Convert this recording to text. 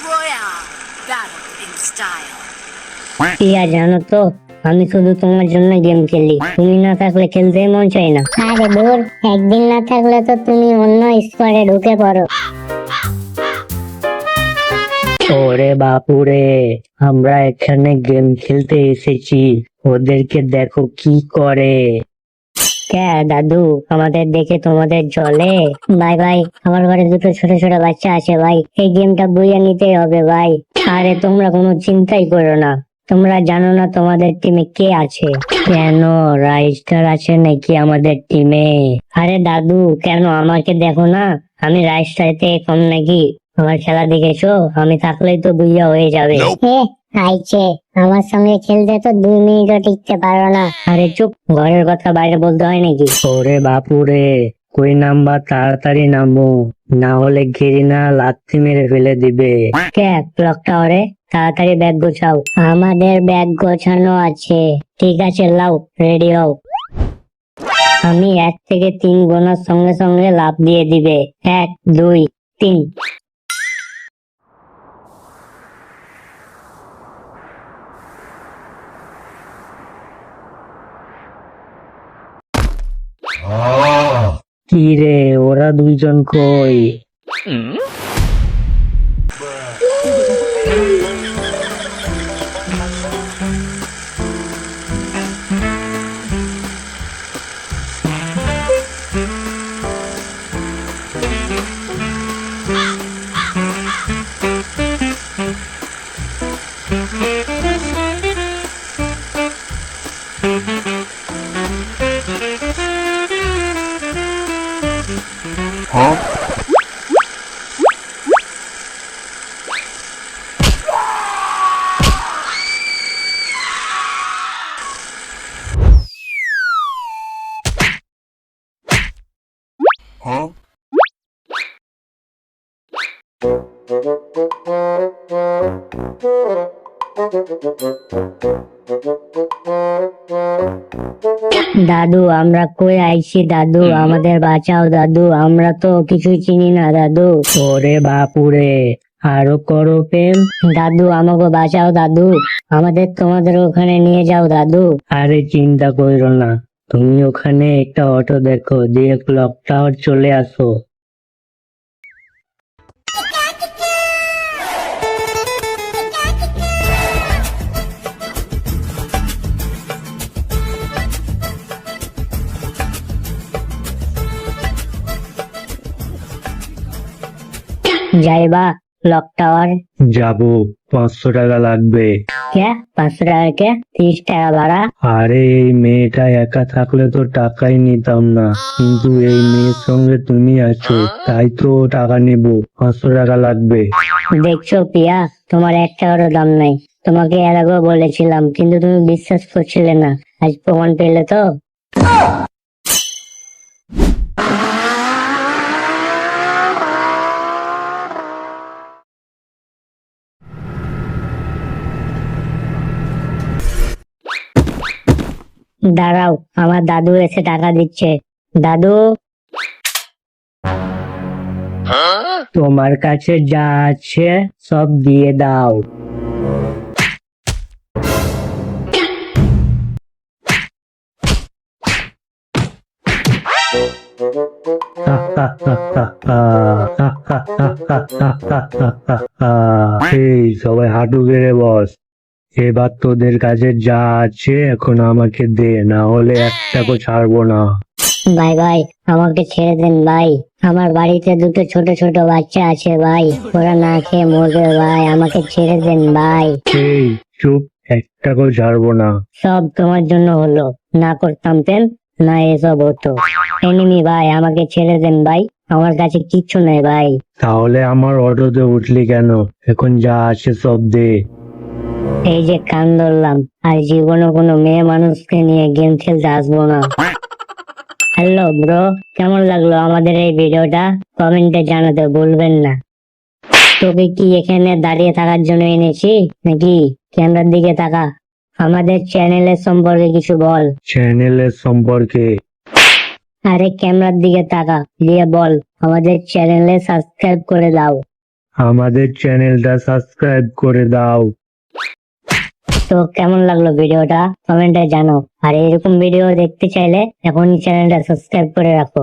Royale. Battle in style. প্রিয়া জানো তো আমি শুধু তোমার জন্য গেম খেলি তুমি না থাকলে খেলতে মন চাই না আরে দূর একদিন না থাকলে তো তুমি অন্য স্কোয়াডে ঢুকে পড়ো ওরে বাপুরে আমরা এখানে গেম খেলতে এসেছি ওদেরকে দেখো কি করে কে দাদু আমাদের দেখে তোমাদের জলে। ভাই ভাই আমার ঘরে দুটো ছোট ছোট বাচ্চা আছে ভাই। এই গেমটা বইয়ে নিতেই হবে ভাই। আরে তোমরা কোনো চিন্তাই করো না। তোমরা জানো না তোমাদের টিমে কে আছে। কেন? রাইস্টার আছে নাকি আমাদের টিমে আরে দাদু কেন? আমাকে দেখো না? আমি রাইস্টার থেকে কম নাকি? আমার খেলা দেখেছ? আমি থাকলেই তো বুইয়া হয়ে যাবে। এ আইছে আমার সঙ্গে খেলতে তো দুই মিনিটও টিকতে পারো না। আরে চুপ ঘরের কথা বাইরে বলতে হয় নাকি? ওরে বাপুরে কই নাম্বার? তাড়াতাড়ি নামো না হলে ঘিরিনা লাথি মেরে ফেলে দিবে। কে টাওয়ারে তাড়াতাড়ি ব্যাগ গোছাও। আমাদের ব্যাগ গোছানো আছে। ঠিক আছে লাও রেডি হও। আমি এক থেকে তিন গোনার সঙ্গে সঙ্গে লাভ দিয়ে দিবে। এক দুই তিন। কি রে ওরা দুইজন কই? দাদু আমরা কই আইছি দাদু? আমাদের বাঁচাও দাদু আমরা তো কিছুই চিনি না দাদু। ওরে বাপুরে আরও করো প্রেম। দাদু আমাকে বাঁচাও দাদু। আমাদের তোমাদের ওখানে নিয়ে যাও দাদু। আরে চিন্তা করো না। তুমি ওখানে একটা অটো দেখো দিয়ে ক্লক টাওয়ার চলে আসো। যাইবা। ক্লক টাওয়ার যাব পাঁচশো টাকা লাগবে। কে? পাঁচশো টাকা কে? তিরিশ টাকা ভাড়া। আরে এই মেয়েটা একা থাকলে তো টাকাই নিতাম না। কিন্তু এই মেয়ের সঙ্গে তুমি আছো তাই তো টাকা নিব। পাঁচশো টাকা লাগবে। দেখছ পিয়া তোমার এক টাকারও দাম নাই। তোমাকে এর আগেও বলেছিলাম কিন্তু তুমি বিশ্বাস করছিলে না। আজ প্রমাণ পেলে তো? দাঁড়াও আমার দাদু এসে টাকা দিচ্ছে। দাদু? তোমার কাছে যা আছে সব দিয়ে দাও। সবাই হাঁটু গেড়ে বস। এবার তোদের কাছে যা আছে এখন আমাকে দে না হলে একটাকে ছাড়বো না। ভাই ভাই আমাকে ছেড়ে দেন ভাই। আমার বাড়িতে দুটো ছোট ছোট বাচ্চা আছে ভাই। ওরা না খেয়ে মরবে ভাই আমাকে ছেড়ে দেন ভাই। এই চুপ একটাকেও ছাড়বো না। সব তোমার জন্য হলো। না করতাম তেন না এসব হতো। এনিমি ভাই আমাকে ছেড়ে দেন ভাই। আমার কাছে কিচ্ছু নেই ভাই। তাহলে আমার অটোতে উঠলি কেন? এখন যা আছে সব দে। এই যে কান ধরলাম আর জীবনে কোনো মেয়ে মানুষকে নিয়ে গেম খেলতে আসব না। হ্যালো ব্রো কেমন লাগল আমাদের এই ভিডিওটা? কমেন্টে জানাতে ভুলবেন না। তোকে কি এখানে দাঁড়িয়ে থাকার জন্য এনেছি? নাকি ক্যামেরার দিকে তাকা আমাদের চ্যানেলের সম্পর্কে কিছু বল। চ্যানেলের সম্পর্কে? আরে ক্যামেরার দিকে তাকা দিয়ে বল আমাদের চ্যানেলে সাবস্ক্রাইব করে দাও। আমাদের চ্যানেলটা সাবস্ক্রাইব করে দাও। তো কেমন লাগল ভিডিওটা? কমেন্টে জানো আর এরকম ভিডিও দেখতে চাইলে এখনই চ্যানেলটা সাবস্ক্রাইব করে রাখো।